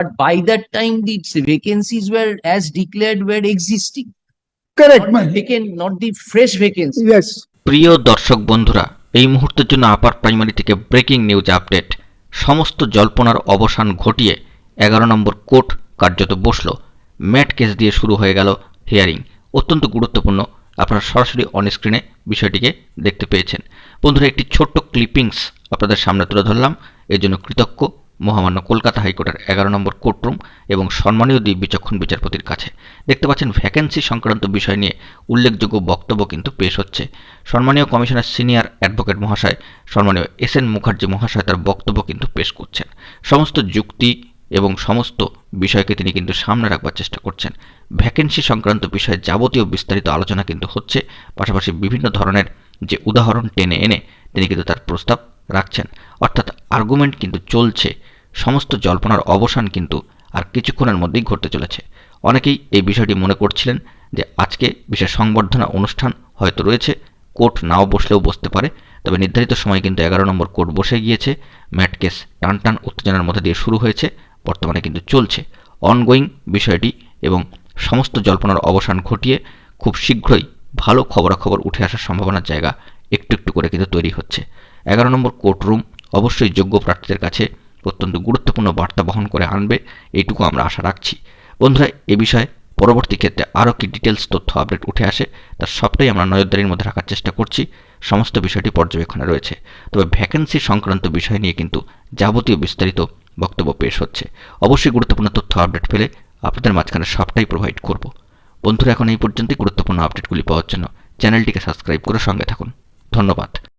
But by that time, the vacancies were as declared were existing. Correct, Not the vacant, not the fresh vacancy. Yes. প্রিয় দর্শক বন্ধুরা এই মুহূর্তের জন্য upper primary থেকে breaking news update সমস্ত জল্পনার অবসান ঘটিয়ে এগারো নম্বর কোর্ট কার্যত বসল। ম্যাট কেস দিয়ে শুরু হয়ে গেল হিয়ারিং অত্যন্ত গুরুত্বপূর্ণ। আপনারা সরাসরি অনস্ক্রিনে বিষয়টিকে দেখতে পেয়েছেন। বন্ধুরা একটি ছোট্ট ক্লিপিংস আপনাদের সামনে তুলে ধরলাম। এর জন্য কৃতজ্ঞ। মহামান্য কলকাতা হাইকোর্টের এগারো নম্বর কোর্টরুম এবং সম্মানীয় দ্বীপ বিচক্ষণ বিচারপতির কাছে। দেখতে পাচ্ছেন ভ্যাকেন্সি সংক্রান্ত বিষয় নিয়ে উল্লেখযোগ্য বক্তব্য কিন্তু পেশ হচ্ছে। সম্মানীয় কমিশনার সিনিয়র অ্যাডভোকেট মহাশয়, সম্মানীয় এস এন মুখার্জি মহাশয় তার বক্তব্য কিন্তু পেশ করছেন। সমস্ত যুক্তি এবং সমস্ত বিষয়কে তিনি কিন্তু সামনে রাখবার চেষ্টা করছেন। ভ্যাকেন্সি সংক্রান্ত বিষয়ে যাবতীয় বিস্তারিত আলোচনা কিন্তু হচ্ছে, পাশাপাশি বিভিন্ন ধরনের যে উদাহরণ টেনে এনে তিনি কিন্তু তার প্রস্তাব রাখছেন। অর্থাৎ আর্গুমেন্ট কিন্তু চলছে সমস্ত জল্পনার অবসান কিন্তু আর কিছুক্ষণের মধ্যেই ঘটতে চলেছে। অনেকেই এই বিষয়টি মনে করছিলেন যে আজকে বিশেষ সংবর্ধনা অনুষ্ঠান হয়তো রয়েছে, কোর্ট নাও বসলেও বসতে পারে, তবে নির্ধারিত সময় কিন্তু এগারো নম্বর কোর্ট বসে গিয়েছে। ম্যাট কেস টান টান উত্তেজনার মধ্যে দিয়ে শুরু হয়েছে, বর্তমানে কিন্তু চলছে। অনগোয়িং বিষয়টি এবং সমস্ত জল্পনার অবসান ঘটিয়ে খুব শীঘ্রই ভালো খবরাখবর উঠে আসার সম্ভাবনার জায়গা একটু একটু করে কিন্তু তৈরি হচ্ছে। এগারো নম্বর কোর্টরুম অবশ্যই যোগ্য প্রার্থীদের কাছে অত্যন্ত গুরুত্বপূর্ণ বার্তা বহন করে আনবে এইটুকু আমরা আশা রাখছি। বন্ধুরা, এ বিষয়ে পরবর্তী ক্ষেত্রে আরও কি ডিটেলস তথ্য আপডেট উঠে আসে তার সবটাই আমরা নজরদারির মধ্যে রাখার চেষ্টা করছি। সমস্ত বিষয়টি পর্যবেক্ষণে রয়েছে। তবে ভ্যাকেন্সি সংক্রান্ত বিষয় নিয়ে কিন্তু যাবতীয় বিস্তারিত বক্তব্য পেশ হচ্ছে। অবশ্যই গুরুত্বপূর্ণ তথ্য আপডেট পেলে আপনাদের মাঝখানে সবটাই প্রোভাইড করব। বন্ধুরা, এখন এই পর্যন্তই। গুরুত্বপূর্ণ আপডেটগুলি পাওয়ার জন্য চ্যানেলটিকে সাবস্ক্রাইব করে সঙ্গে থাকুন। ধন্যবাদ।